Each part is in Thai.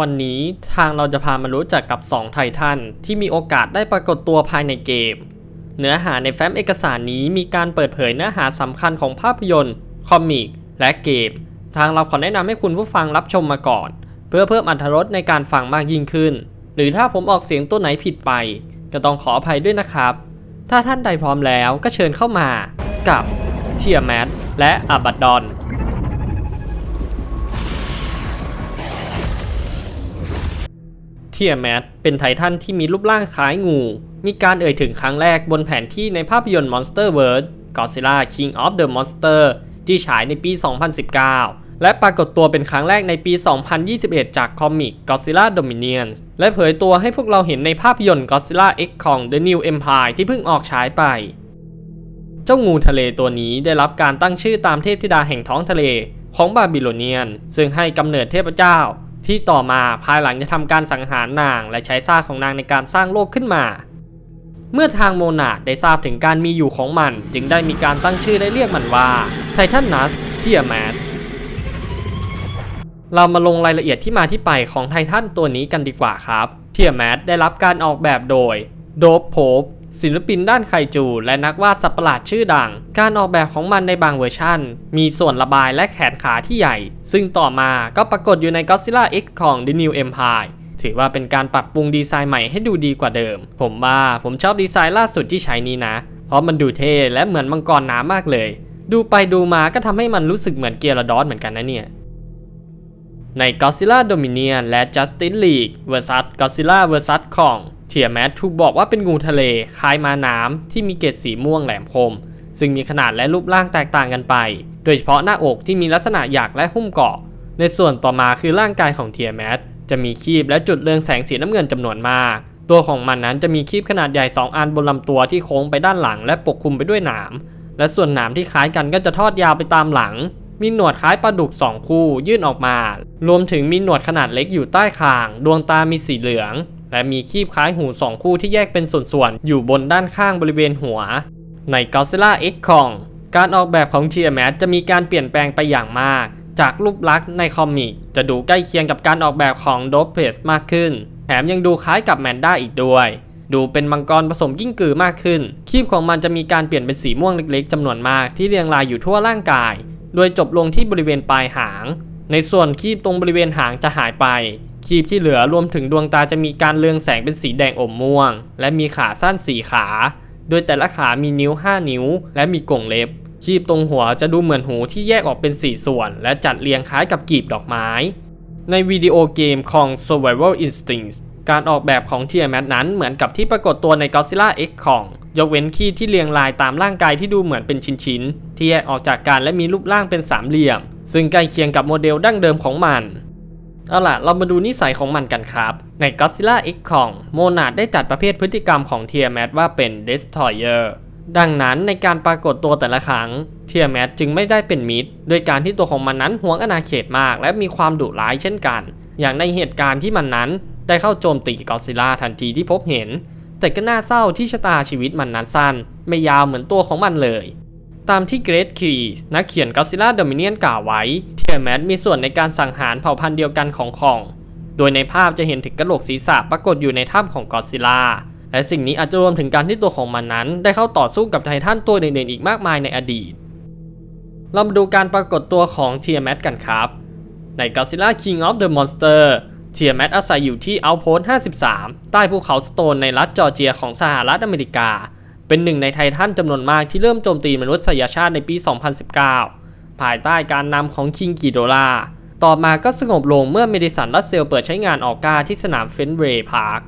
วันนี้ทางเราจะพามารู้จักกับ 2 ไททันที่มีโอกาสได้ปรากฏตัวภายในเกม เนื้อหาในแฟ้มเอกสารนี้มีการเปิดเผยเนื้อหาสำคัญของภาพยนตร์ คอมิก และเกม ทางเราขอแนะนำให้คุณผู้ฟังรับชมมาก่อน เพื่อเพิ่มอรรถรสในการฟังมากยิ่งขึ้น หรือถ้าผมออกเสียงตัวไหนผิดไป ก็ต้องขออภัยด้วยนะครับ ถ้าท่านใดพร้อมแล้วก็เชิญเข้ามากับเทียแมทและอับบัดดอน เทียแมทเป็นไททันที่มีรูปร่างคล้ายงู มีการเอ่ยถึงครั้งแรกบนแผนที่ในภาพยนตร์ Monster World Godzilla King of the Monster ที่ฉายในปี 2019 และปรากฏตัวเป็นครั้งแรกในปี 2021 จากคอมิก Godzilla Dominions และเผยตัวให้พวกเราเห็นในภาพยนตร์ Godzilla X Kong The New Empire ที่เพิ่งออกฉายไป เจ้างูทะเลตัวนี้ได้รับการตั้งชื่อตามเทพธิดาแห่งท้องทะเลของบาบิโลเนียน ซึ่งให้กำเนิดเทพเจ้า ที่ต่อมาภายหลังจะทำการสังหารนาง และใช้ซากของนางในการสร้างโลกขึ้นมา เมื่อทางโมนาได้ทราบถึงการมีอยู่ของมัน จึงได้มีการตั้งชื่อและเรียกมันว่าไททันนัสเทียแมทเรามาลงรายละเอียดที่มาที่ไปของไททันตัวนี้กันดีกว่าครับ เทียแมทได้รับการออกแบบโดยโดบโพบ ศิลปินด้านไคจู และนักวาดสัตว์ประหลาดชื่อดัง การออกแบบของมันในบางเวอร์ชั่น มีส่วนระบายและแขนขาที่ใหญ่ ซึ่งต่อมาก็ปรากฏอยู่ใน Godzilla X ของ The New Empire ถือว่าเป็นการปรับปรุงดีไซน์ใหม่ให้ดูดีกว่าเดิม ผมว่าผมชอบดีไซน์ล่าสุดที่ใช้นี้นะ เพราะมันดูเท่และเหมือนมังกรน้ำมากเลย ดูไปดูมาก็ทำให้มันรู้สึกเหมือนเกียร์ดอสเหมือนกันนะเนี่ยใน Godzilla Dominion และ Justice League vs Godzilla vs Kong เทียแมทถูกบอกว่าเป็นงูทะเลคล้ายมาน้ำที่มีเกล็ดสีม่วงแหลมคม ซึ่งมีขนาดและรูปร่างแตกต่างกันไป โดยเฉพาะหน้าอกที่มีลักษณะหยักและหุ้มเกาะ ในส่วนต่อมาคือร่างกายของเทียแมทจะมีคีบและจุดเรืองแสงสีน้ำเงินจำนวนมาก ตัวของมันนั้นจะมีคีบขนาดใหญ่ 2 อันบนลำตัวที่โค้งไปด้านหลังและปกคลุมไปด้วยหนาม และส่วนหนามที่คล้ายกันก็จะทอดยาวไปตามหลัง มีหนวดคล้ายปลาดุกสองคู่ยื่นออกมา รวมถึงมีหนวดขนาดเล็กอยู่ใต้คาง ดวงตามีสีเหลือง และมีคีบคล้ายหูสองคู่ที่แยกเป็นส่วนๆ อยู่บนด้านข้างบริเวณหัว ใน Godzilla X Kong การออกแบบของเทียแมทจะมีการเปลี่ยนแปลงไปอย่างมาก จากรูปลักษณ์ในคอมิกจะดูใกล้เคียงกับการออกแบบของโดเพสมากขึ้น แถมยังดูคล้ายกับแมนด้าอีกด้วย ดูเป็นมังกรผสมกิ้งกือมากขึ้น คีบของมันจะมีการเปลี่ยนเป็นสีม่วงเล็กๆจำนวนมากที่เรียงรายอยู่ทั่วร่างกาย โดยจบลงที่บริเวณปลายหาง ในส่วนคีบตรงบริเวณหางจะหายไป คีบที่เหลือรวมถึงดวงตาจะมีการเรืองแสงเป็นสีแดงอมม่วง และมีขาสั้นสีขา โดยแต่ละขามีนิ้ว 5 นิ้ว และมีกรงเล็บ คีบตรงหัวจะดูเหมือนหูที่แยกออกเป็น 4 ส่วน และจัดเรียงคล้ายกับกีบดอกไม้ ในวิดีโอเกมของ Survival Instincts การออกแบบของเทียแมทนั้นเหมือนกับที่ปรากฏตัวใน Godzilla X ของ ยกเว้นคีบที่เรียงรายตามร่างกายที่ดูเหมือนเป็นชิ้นๆที่แยกออกจากกันและมีรูปร่างเป็นสามเหลี่ยม ซึ่งใกล้เคียงกับโมเดลดั้งเดิมของมัน เอาล่ะ เรามาดูนิสัยของมันกันครับ ใน Godzilla X ของโมนาดได้จัดประเภทพฤติกรรมของเทียแมทว่าเป็น Destroyer ดังนั้นในการปรากฏตัวแต่ละครั้งเทียแมทจึงไม่ได้เป็นมิตรโดยการที่ตัวของมันนั้นหวงอาณาเขตมาก และมีความดุร้ายเช่นกัน อย่างในเหตุการณ์ที่มันนั้นได้เข้าโจมตีกอซิล่าทันทีที่พบเห็น แต่ก็น่าเศร้าที่ชะตาชีวิตมันนั้นสั้น ไม่ยาวเหมือนตัวของมันเลย ตามที่เกรทคีนักเขียน Godzilla Dominion กล่าวไว้ เทียแมทมีส่วนในการสังหารเผ่าพันธุ์เดียวกันของคอง โดยในภาพจะเห็นถึงกระโหลกศีรษะปรากฏอยู่ในถ้ำของกอซิล่า และสิ่งนี้อาจจะรวมถึงการที่ตัวของมันนั้น ได้เข้าต่อสู้กับไททันตัวอื่นๆอีกมากมายในอดีต เรามาดูการปรากฏตัวของเทียแมทกันครับ ใน Godzilla King of the Monster เทียแมทอาศัยอยู่ที่เอาโพส53 ใต้ภูเขาสโตนในรัฐจอร์เจียของสหรัฐอเมริกา เป็นหนึ่งในไททันจำนวนมากที่เริ่มโจมตีมนุษยชาติในปี 2019 ภายใต้การนำของคิงกิโดลาต่อมาก็สงบลงเมื่อเมดิสันรัสเซลเปิดใช้งานออกกาที่สนามเฟนเวย์พาร์ค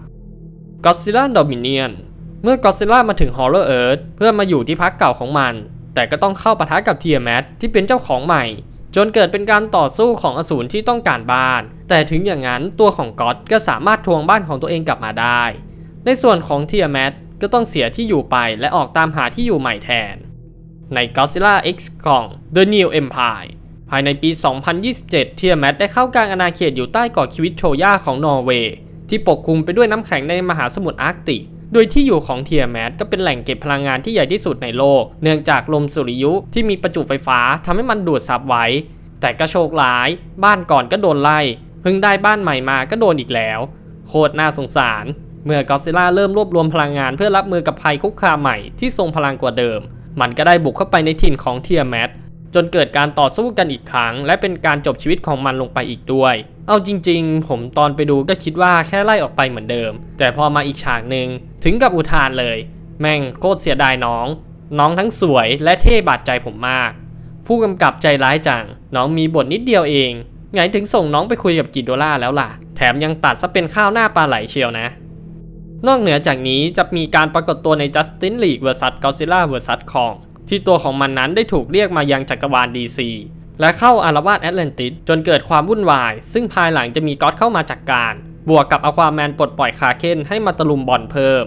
Godzilla Dominion เมื่อ Godzilla มาถึง Hollow Earth เพื่อมาอยู่ที่พักเก่าของมัน แต่ก็ต้องเข้าปะทะกับเทียแมทที่เป็นเจ้าของใหม่ จนเกิดเป็นการต่อสู้ของอสูรที่ต้องการบ้าน แต่ถึงอย่างนั้นตัวของก็อดก็สามารถทวงบ้านของตัวเองกลับมาได้ ในส่วนของเทียแมท ก็ต้องเสียที่อยู่ไปและออกตามหาที่อยู่ใหม่แทน ใน Godzilla X ของ The New Empire ภายในปี 2027 เทียแมทได้เข้ากลางอาณาเขตอยู่ใต้เกาะคิวิตโชย่าของนอร์เวย์ที่ปกคลุมไปด้วยน้ำแข็งในมหาสมุทรอาร์กติก โดยที่อยู่ของเทียแมทก็เป็นแหล่งเก็บพลังงานที่ใหญ่ที่สุดในโลก เนื่องจากลมสุริยุที่มีประจุไฟฟ้าทำให้มันดูดซับไว้ แต่ก็โชคร้าย บ้านก่อนก็โดนไล่ เพิ่งได้บ้านใหม่มาก็โดนอีกแล้ว โคตรน่าสงสาร เมื่อกอซิล่าเริ่มรวบรวมพลังงานเพื่อรับมือกับภัยคุกคามใหม่ที่ทรงพลังกว่าเดิม มันก็ได้บุกเข้าไปในถิ่นของเทียแมทจนเกิดการต่อสู้กันอีกครั้ง และเป็นการจบชีวิตของมันลงไปอีกด้วย เอาจริงๆ ผมตอนไปดูก็คิดว่าแค่ไล่ออกไปเหมือนเดิม แต่พอมาอีกฉากหนึ่งถึงกับอุทานเลย แม่งโคตรเสียดายน้อง น้องทั้งสวยและเท่บาดใจผมมาก ผู้กำกับใจร้ายจัง น้องมีบทนิดเดียวเองไงถึงส่งน้องไปคุยกับกิโดล่าแล้วล่ะ แถมยังตัดซะเป็นข้าวหน้าปลาไหลเชียวนะ นอกเหนือจากนี้จะมีการปรากฏตัวใน Justice League vs Godzilla vs Kong ที่ตัวของมันนั้นได้ถูกเรียกมายังจักรวาล DC และเข้าอารวาสแอตแลนติสจนเกิดความวุ่นวาย ซึ่งภายหลังจะมีก็อดเข้ามาจัดกการ บวกกับอควาแมนปลดปล่อยคาเคนให้มาตลุมบอลเพิ่ม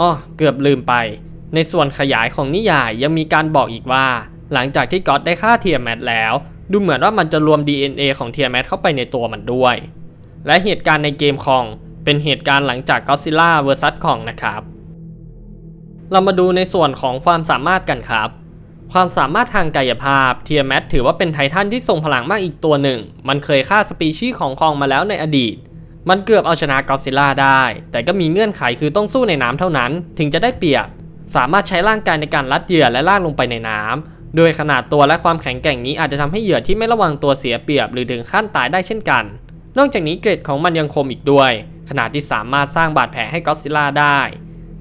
อ้อเกือบลืมไป ในส่วนขยายของนิยายยังมีการบอกอีกว่า หลังจากที่ก็อดได้ฆ่าเทียแมทแล้ว ดูเหมือนว่ามันจะรวม DNA ของเทียแมทเข้าไปในตัวมันด้วย และเหตุการณ์ในเกมคอง เป็นเหตุการณ์หลังจากก็ซิล่าเวอร์ซัสของนะครับ เรามาดูในส่วนของความสามารถกันครับ ความสามารถทางกายภาพเทียแมทถือว่าเป็นไททันที่ทรงพลังมากอีกตัวหนึ่ง มันเคยฆ่าสปีชีส์ของคองมาแล้วในอดีต มันเกือบเอาชนะก็ซิล่าได้ แต่ก็มีเงื่อนไขคือต้องสู้ในน้ำเท่านั้น ถึงจะได้เปรียบ สามารถใช้ร่างกายในการลัดเหยื่อและลากลงไปในน้ำโดยขนาดตัวและความแข็งแกร่งนี้อาจจะทำให้เหยื่อที่ไม่ระวังตัวเสียเปรียบหรือถึงขั้นตายได้เช่นกัน นอกจากนี้เกรดของมันยังคมอีกด้วย ขนาดที่สามารถสร้างบาดแผลให้ก็ซิล่าได้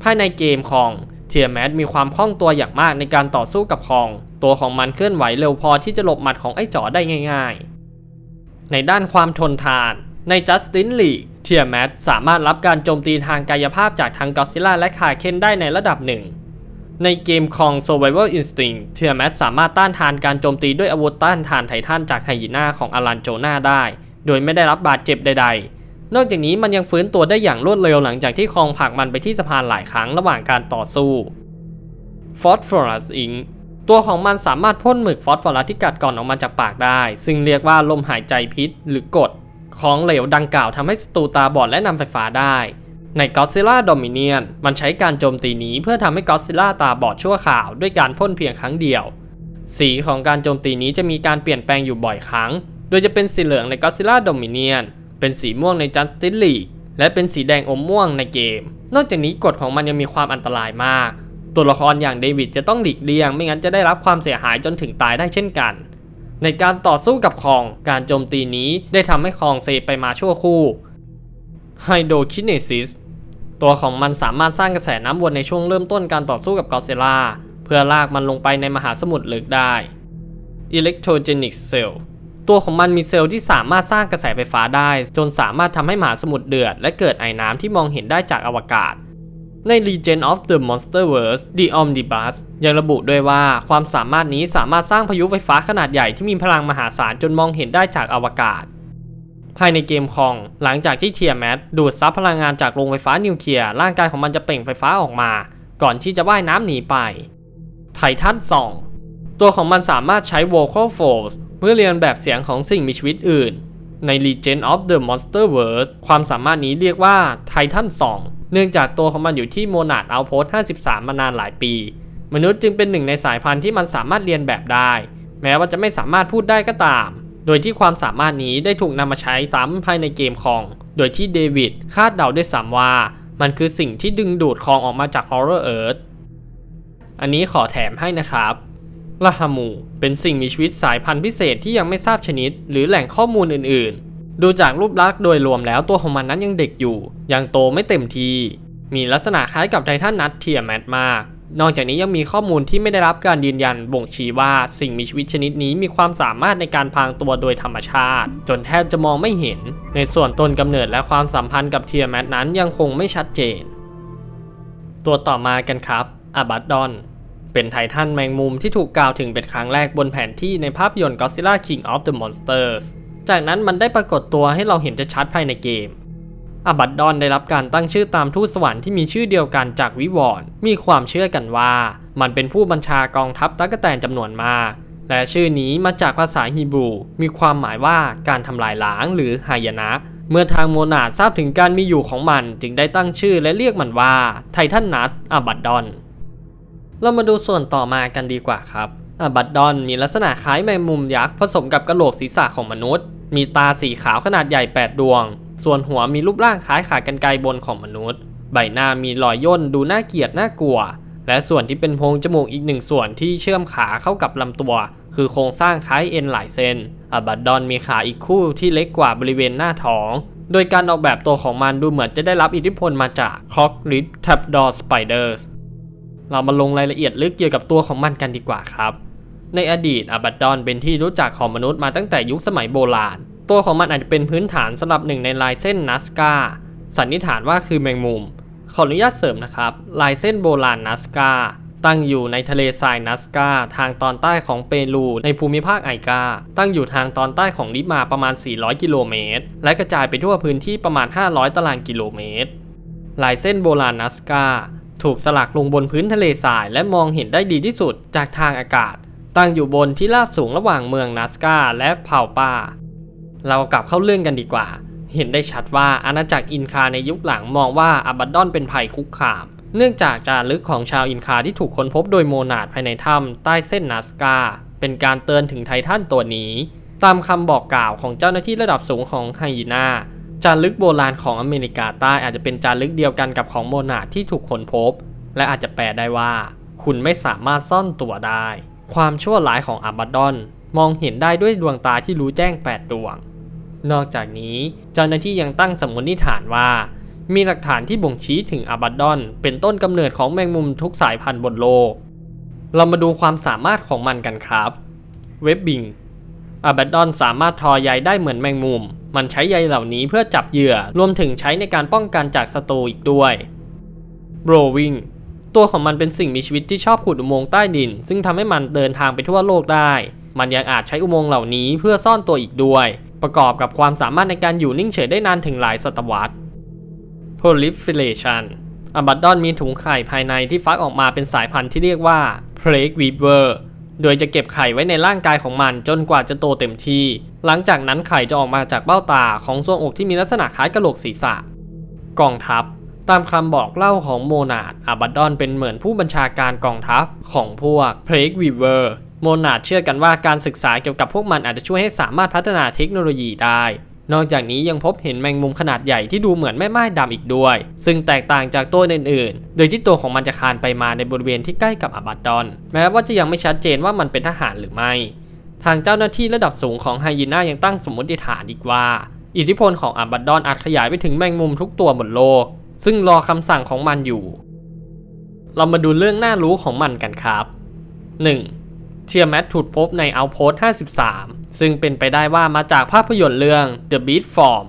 ภายในเกมของเทียแมทมีความคล่องตัวอย่างมากในการต่อสู้กับคอง ตัวของมันเคลื่อนไหวเร็วพอที่จะหลบหมัดของไอ้จ๋อได้ง่าย ๆ ในด้านความทนทาน ใน Justin League เทียแมทสามารถรับการโจมตีทางกายภาพจากทั้งก็ซิล่าและคาเคนได้ในระดับหนึ่งในเกมของ Survival Instinct เทียแมทสามารถต้านทานการโจมตีด้วยอาวุธต้านทานไททันจากไฮยีน่าของอารันโจนาได้ โดยไม่ได้รับบาดเจ็บใดๆ นอกจากนี้มันยังฟื้นตัวได้อย่างรวดเร็วหลังจากที่คองผลักมันไปที่สะพานหลายครั้งระหว่างการต่อสู้ Phosphorus Ink ตัวของมันสามารถพ่นหมึกฟอสฟอรัสที่กัดก่อนออกมาจากปากได้ ซึ่งเรียกว่าลมหายใจพิษหรือกดของเหลวดังกล่าวทำให้ศัตรูตาบอดและนำไฟฟ้าได้ ใน Godzilla Dominion มันใช้การโจมตีนี้เพื่อทำให้ Godzilla ตาบอดชั่วคราวด้วยการพ่นเพียงครั้งเดียว สีของการโจมตีนี้จะมีการเปลี่ยนแปลงอยู่บ่อยครั้ง โดยจะเป็นสีเหลืองใน Godzilla Dominion เป็นสีม่วงใน Justice League และเป็นสีแดงอมม่วงในเกม นอกจากนี้กฎของมันยังมีความอันตรายมาก ตัวละครอย่างเดวิดจะต้องหลีกเลี่ยง ไม่งั้นจะได้รับความเสียหายจนถึงตายได้เช่นกัน ในการต่อสู้กับคอง การโจมตีนี้ได้ทำให้คองเซไปมาชั่วคู่ Hydrokinesis ตัวของมันสามารถสร้างกระแสน้ำวนในช่วงเริ่มต้นการต่อสู้กับกอเซล่าเพื่อลากมันลงไปในมหาสมุทรลึกได้ Electrogenic Cell ตัวของมันมีเซลล์ที่สามารถสร้างกระแสไฟฟ้าได้ จนสามารถทำให้มหาสมุทรเดือด และเกิดไอน้ำที่มองเห็นได้จากอวกาศใน Legend of the Monsterverse The Omnibus ยังระบุด้วยว่าความสามารถนี้สามารถสร้างพายุไฟฟ้าขนาดใหญ่ที่มีพลังมหาศาลจนมองเห็นได้จากอวกาศ ภายในเกมคอง หลังจากที่เทียแมทดูดซับพลังงานจากโรงไฟฟ้านิวเคลียร์ร่างกายของมันจะเปล่งไฟฟ้าออกมา ก่อนที่จะว่ายน้ำหนีไปไททัน2ตัวของมันสามารถใช้ vocal folds เพื่อเรียนแบบเสียงของสิ่งมีชีวิตอื่น ใน Legend of the Monsterverse ความสามารถนี้เรียกว่าไททัน2เนื่องจากตัวของมันอยู่ที่โมนาดเอาโพส53 มานานหลายปี มนุษย์จึงเป็นหนึ่งในสายพันธุ์ที่มันสามารถเรียนแบบได้ แม้ว่าจะไม่สามารถพูดได้ก็ตาม โดยที่ความสามารถนี้ได้ถูกนำมาใช้ซ้ำภายในเกมคอง โดยที่เดวิดคาดเดาด้วยซ้ำว่า มันคือสิ่งที่ดึงดูดคองออกมาจาก Horror Earth อันนี้ขอแถมให้นะครับ ลาฮามู เป็นสิ่งมีชีวิตสายพันธุ์พิเศษที่ยังไม่ทราบชนิด หรือแหล่งข้อมูลอื่นๆ ดูจากรูปลักษณ์โดยรวมแล้วตัวของมันนั้นยังเด็กอยู่ ยังโตไม่เต็มที มีลักษณะคล้ายกับไททันนัทเทียแมทมาก นอกจากนี้ยังมีข้อมูลที่ไม่ได้รับการยืนยันบ่งชี้ว่าสิ่งมีชีวิตชนิดนี้มีความสามารถในการพรางตัวโดยธรรมชาติ จนแทบจะมองไม่เห็น ในส่วนต้นกำเนิดและความสัมพันธ์กับเทียแมทนั้นยังคงไม่ชัดเจน ตัวต่อมากันครับอาบัตดอน เป็นไททันแมงมุมที่ถูกกล่าวถึงเป็นครั้งแรกบนแผนที่ในภาพยนตร์ Godzilla King of the Monsters จากนั้นมันได้ปรากฏตัวให้เราเห็นชัดภายในเกมอาบัตดอนได้รับการตั้งชื่อตามทูตสวรรค์ที่มีชื่อเดียวกันจากวิวอร์นมีความเชื่อกันว่า มันเป็นผู้บัญชากองทัพตั๊กแตนจำนวนมาก และชื่อนี้มาจากภาษาฮีบรู มีความหมายว่าการทำลายล้างหรือหายนะ เมื่อทางโมนาทราบถึงการมีอยู่ของมันจึงได้ตั้งชื่อและเรียกมันว่าไททันนัสอาบัตดอน เรามาดูส่วนต่อมากันดีกว่าครับอาบัตดอนมีลักษณะคล้ายแมงมุมยักษ์ผสมกับกระโหลกศีรษะของมนุษย์ มีตาสีขาวขนาดใหญ่ 8 ดวง ส่วนหัวมีรูปร่างคล้ายขากรรไกรบนของมนุษย์ ใบหน้ามีรอยย่นดูน่าเกลียดน่ากลัว และส่วนที่เป็นโพรงจมูกอีกหนึ่งส่วนที่เชื่อมขาเข้ากับลำตัว คือโครงสร้างคล้ายเอ็นหลายเส้นอบัดดอนมีขาอีกคู่ที่เล็กกว่าบริเวณหน้าท้อง โดยการออกแบบตัวของมันดูเหมือนจะได้รับอิทธิพลมาจาก c o c k r i d t a p d o r Spiders เรามาลงรายละเอียดลึกเกี่ยวกับตัวของมันกันดีกว่าครับ ในอดีตอาบัดดอนเป็นที่รู้จักของมนุษย์มาตั้งแต่ยุคสมัยโบราณ ตัวของมันอาจจะเป็นพื้นฐานสำหรับหนึ่งในลายเส้นนัสกาสันนิษฐานว่าคือแมงมุม ขออนุญาตเสริมนะครับ ลายเส้นโบราณนัสกาตั้งอยู่ในทะเลทรายนัสกาทางตอนใต้ของเปรูในภูมิภาคไอกา ตั้งอยู่ทางตอนใต้ของลิมาประมาณ 400 กิโลเมตร และกระจายไปทั่วพื้นที่ประมาณ 500 ตารางกิโลเมตร ลายเส้นโบราณนัสกา ถูกสลักลงบนพื้นทะเลทรายและมองเห็นได้ดีที่สุดจากทางอากาศ ตั้งอยู่บนที่ราบสูงระหว่างเมืองนัสกาและเผ่าป่า เรากลับเข้าเรื่องกันดีกว่า เห็นได้ชัดว่าอาณาจักรอินคาในยุคหลังมองว่าอาบัดดอนเป็นภัยคุกคาม เนื่องจากจารึกของชาวอินคาที่ถูกค้นพบโดยโมนาดภายในถ้ำใต้เส้นนัสกาเป็นการเตือนถึงไททันตัวนี้ ตามคำบอกกล่าวของเจ้าหน้าที่ระดับสูงของไฮยีนา จารึกโบราณของอเมริกาใต้อาจจะเป็นจารึกเดียวกันกับของโมนาที่ถูกค้นพบ และอาจจะแปลได้ว่า คุณไม่สามารถซ่อนตัวได้ ความชั่วร้ายของอาบัดดอนมองเห็นได้ด้วยดวงตาที่รู้แจ้ง8ดวง นอกจากนี้เจ้าหน้าที่ยังตั้งสมมติฐานว่า มีหลักฐานที่บ่งชี้ถึงอาบัดดอนเป็นต้นกำเนิดของแมงมุมทุกสายพันธุ์บนโลก เรามาดูความสามารถของมันกันครับ เว็บบิง อาบัดดอนสามารถทอใยได้เหมือนแมงมุม มันใช้ใยเหล่านี้เพื่อจับเหยื่อ รวมถึงใช้ในการป้องกันจากศัตรูอีกด้วย b r o w i n g ตัวของมันเป็นสิ่งมีชีวิตที่ชอบขุดอุโมงค์ใต้ดิน ซึ่งทำให้มันเดินทางไปทั่วโลกได้ มันยังอาจใช้อุโมงค์เหล่านี้เพื่อซ่อนตัวอีกด้วย ประกอบกับความสามารถในการอยู่นิ่งเฉยได้นานถึงหลายศตวรรษ proliferation อ b บัดดอนมีถุงไข่ภายในที่ฟักออกมาเป็นสายพันธุ์ที่เรียกว่า plague weaver โดยจะเก็บไข่ไว้ในร่างกายของมันจนกว่าจะโตเต็มที่ หลังจากนั้นไข่จะออกมาจากเบ้าตาของทรวงอกที่มีลักษณะคล้ายกระโหลกศีรษะ กองทัพ ตามคำบอกเล่าของโมนาดอาบัดดอนเป็นเหมือนผู้บัญชาการกองทัพของพวก Plague Weaver โมนาดเชื่อกันว่าการศึกษาเกี่ยวกับพวกมันอาจจะช่วยให้สามารถพัฒนาเทคโนโลยีได้ นอกจากนี้ยังพบเห็นแมงมุมขนาดใหญ่ที่ดูเหมือนแม่ไม้ดำอีกด้วย ซึ่งแตกต่างจากตัวอื่นๆ โดยที่ตัวของมันจะคานไปมาในบริเวณที่ใกล้กับอาบัดดอน แม้ว่าจะยังไม่ชัดเจนว่ามันเป็นทหารหรือไม่ ทางเจ้าหน้าที่ระดับสูงของไฮยีน่ายังตั้งสมมติฐานอีกว่า อิทธิพลของอาบัดดอนอาจขยายไปถึงแมงมุมทุกตัวบนโลก ซึ่งรอคำสั่งของมันอยู่ เรามาดูเรื่องน่ารู้ของมันกันครับ 1. เทียแมทถูกพบในเอาโพส53 ซึ่งเป็นไปได้ว่ามาจากภาพยนตร์เรื่อง The Beast Form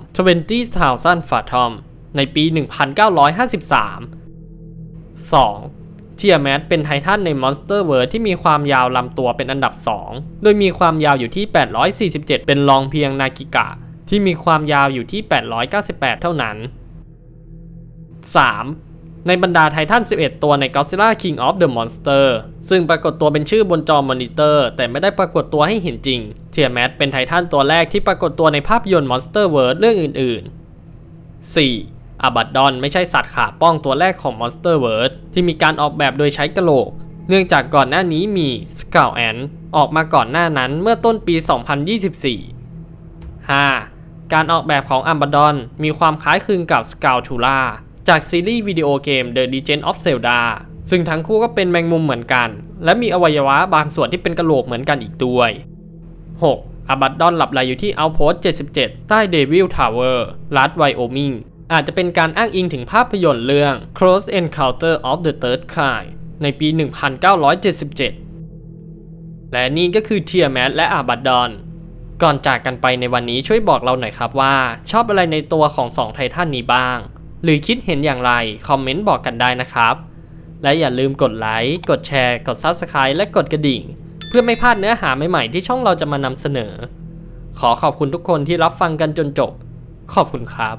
20,000 f a t o m ในปี 1953 2. เทียแมทเป็นไททันใน Monster World ที่มีความยาวลำตัวเป็นอันดับ 2 โดยมีความยาวอยู่ที่ 847 เป็นรองเพียงนากิกะ ที่มีความยาวอยู่ที่ 898 เท่านั้น 3. ในบรรดาไททัน 11 ตัวใน Godzilla King of the Monster ซึ่งปรากฏตัวเป็นชื่อบนจอมอนิเตอร์ แต่ไม่ได้ปรากฏตัวให้เห็นจริง เทียแมทเป็นไททันตัวแรกที่ปรากฏตัวในภาพยนตร์ Monster World เรื่องอื่น ๆ 4. อาบัดดอนไม่ใช่สัตว์ขาป้องตัวแรกของ Monster World ที่มีการออกแบบโดยใช้กระโหลก เนื่องจากก่อนหน้านี้มี s c u l l Ant ออกมาก่อนหน้านั้นเมื่อต้นปี 2024 5. การออกแบบของอัมบ d ดอนมีความคล้ายคลึงกับ s c a l t u l a จากซีรีส์วิดีโอเกม The Legend of Zelda ซึ่งทั้งคู่ก็เป็นแมงมุมเหมือนกัน และมีอวัยวะบางส่วนที่เป็นกระโหลกเหมือนกันอีกด้วย 6. อาบัดดอนหลับไหลอยู่ที่เอาโพส77 ใต้เดวิลทาวเวอร์รัฐไวโอมิงอาจจะเป็นการอ้างอิงถึงภาพยนตร์เรื่อง Close Encounter of the Third Kind ในปี 1977 และนี่ก็คือเทียแมทและอาบัดดอน ก่อนจากกันไปในวันนี้ช่วยบอกเราหน่อยครับว่า ชอบอะไรในตัวของสองไททันนี้บ้าง หรือคิดเห็นอย่างไร คอมเมนต์บอกกันได้นะครับ และอย่าลืมกดไลค์ กดแชร์ กด Subscribe และกดกระดิ่ง เพื่อไม่พลาดเนื้อหาใหม่ๆที่ช่องเราจะมานำเสนอ ขอขอบคุณทุกคนที่รับฟังกันจนจบ ขอบคุณครับ